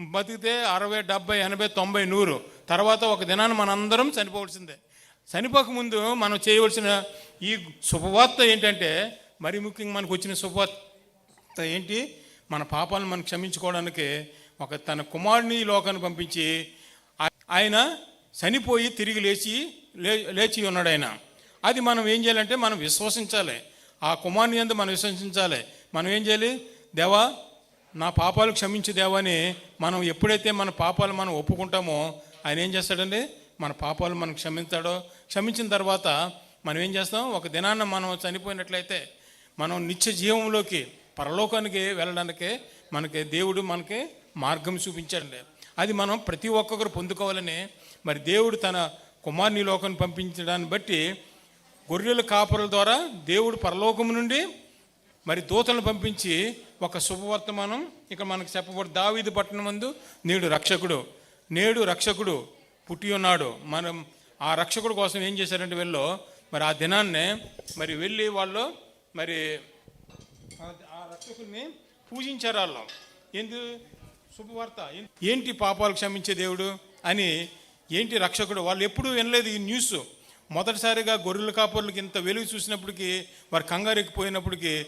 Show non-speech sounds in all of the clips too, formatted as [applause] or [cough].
బతికితే అరవై డెబ్బై ఎనభై తొంభై నూరు. తర్వాత ఒక దినాన్ని మనందరం చనిపోవలసిందే. చనిపోక ముందు మనం చేయవలసిన ఈ శుభవార్త ఏంటంటే మరి ముఖ్యంగా మనకు వచ్చిన శుభవార్త ఏంటి? మన పాపాలను మనం క్షమించుకోవడానికి ఒక తన కుమారుని లోకాన్ని పంపించి ఆయన చనిపోయి తిరిగి లేచి లే లేచి ఉన్నాడు ఆయన. అది మనం ఏం చేయాలంటే మనం విశ్వసించాలి. ఆ కుమారుని ఎందు మనం విశ్వసించాలి. మనం ఏం చేయాలి? దేవా నా పాపాలు క్షమించు దేవా మనం ఎప్పుడైతే మన పాపాలు మనం ఒప్పుకుంటామో ఆయన ఏం చేస్తాడండి? మన పాపాలు మనం క్షమించాడో క్షమించిన తర్వాత మనం ఏం చేస్తాం? ఒక దినాన్న మనం చనిపోయినట్లయితే మనం నిత్య జీవంలోకి పరలోకానికి వెళ్ళడానికి మనకి దేవుడు మనకి మార్గం చూపించాడండి. అది మనం ప్రతి ఒక్కొక్కరు పొందుకోవాలని మరి దేవుడు తన కుమార్ని లోకాన్ని పంపించడాన్ని బట్టి గొర్రెల కాపరుల ద్వారా దేవుడు పరలోకం నుండి మరి దూతలను పంపించి ఒక శుభవర్తమానం ఇక్కడ మనకు చెప్పబడి దావీది పట్టణం ముందు నేడు రక్షకుడు నేడు రక్షకుడు పుట్టి ఉన్నాడు. మనం ఆ రక్షకుడు కోసం ఏం చేశారంటే వీళ్ళు మరి ఆ దినాన్నే మరి వెళ్ళి వాళ్ళు మరి ఆ- రక్షకుడిని పూజించారు వాళ్ళు. ఎందు శుభవార్త. ఏంటి పాపాలు క్షమించే దేవుడు అని ఏంటి రక్షకుడు? వాళ్ళు ఎప్పుడూ వినలేదు ఈ న్యూస్. మొదటిసారిగా గొర్రెల కాపర్లకి ఇంత వెలుగు చూసినప్పటికీ వారు కంగారెక్కిపోయినప్పటికీ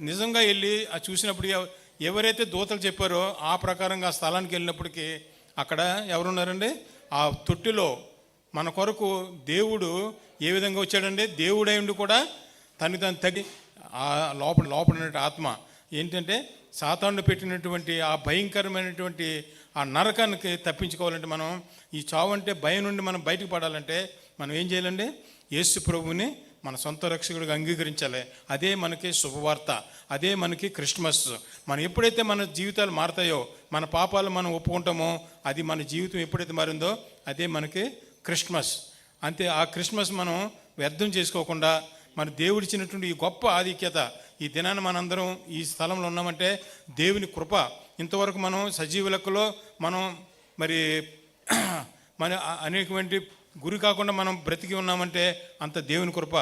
నిజంగా వెళ్ళి ఆ చూసినప్పుడు ఎవరైతే దూతలు చెప్పారో ఆ ప్రకారంగా ఆ స్థలానికి వెళ్ళినప్పటికీ అక్కడ ఎవరున్నారండి? ఆ తొట్టిలో మన కొరకు దేవుడు ఏ విధంగా వచ్చాడండి? దేవుడై ఉండి కూడా తను తను తగి ఆ లోపల లోపల ఆత్మ ఏంటంటే సాతాను పెట్టినటువంటి ఆ భయంకరమైనటువంటి ఆ నరకానికి తప్పించుకోవాలంటే మనం ఈ చావు అంటే భయం నుండి మనం బయటకు పడాలంటే మనం ఏం చేయాలండి? యేసు ప్రభువుని మన సొంత రక్షకుడిగా అంగీకరించాలి. అదే మనకి శుభవార్త అదే మనకి క్రిస్మస్. మనం ఎప్పుడైతే మన జీవితాలు మారతాయో మన పాపాలు మనం ఒప్పుకుంటామో అది మన జీవితం ఎప్పుడైతే మారిందో అదే మనకి క్రిస్మస్. అంతే ఆ క్రిస్మస్ మనం వ్యర్థం చేసుకోకుండా మన దేవుడిచ్చినటువంటి ఈ గొప్ప ఆధిక్యత ఈ దినాన్ని మనందరం ఈ స్థలంలో ఉన్నామంటే దేవుని కృప. ఇంతవరకు మనం సజీవులకులో మనం మరి [clears throat] మన అనేకమైన గురి కాకుండా మనం బ్రతికి ఉన్నామంటే అంత దేవుని కృప.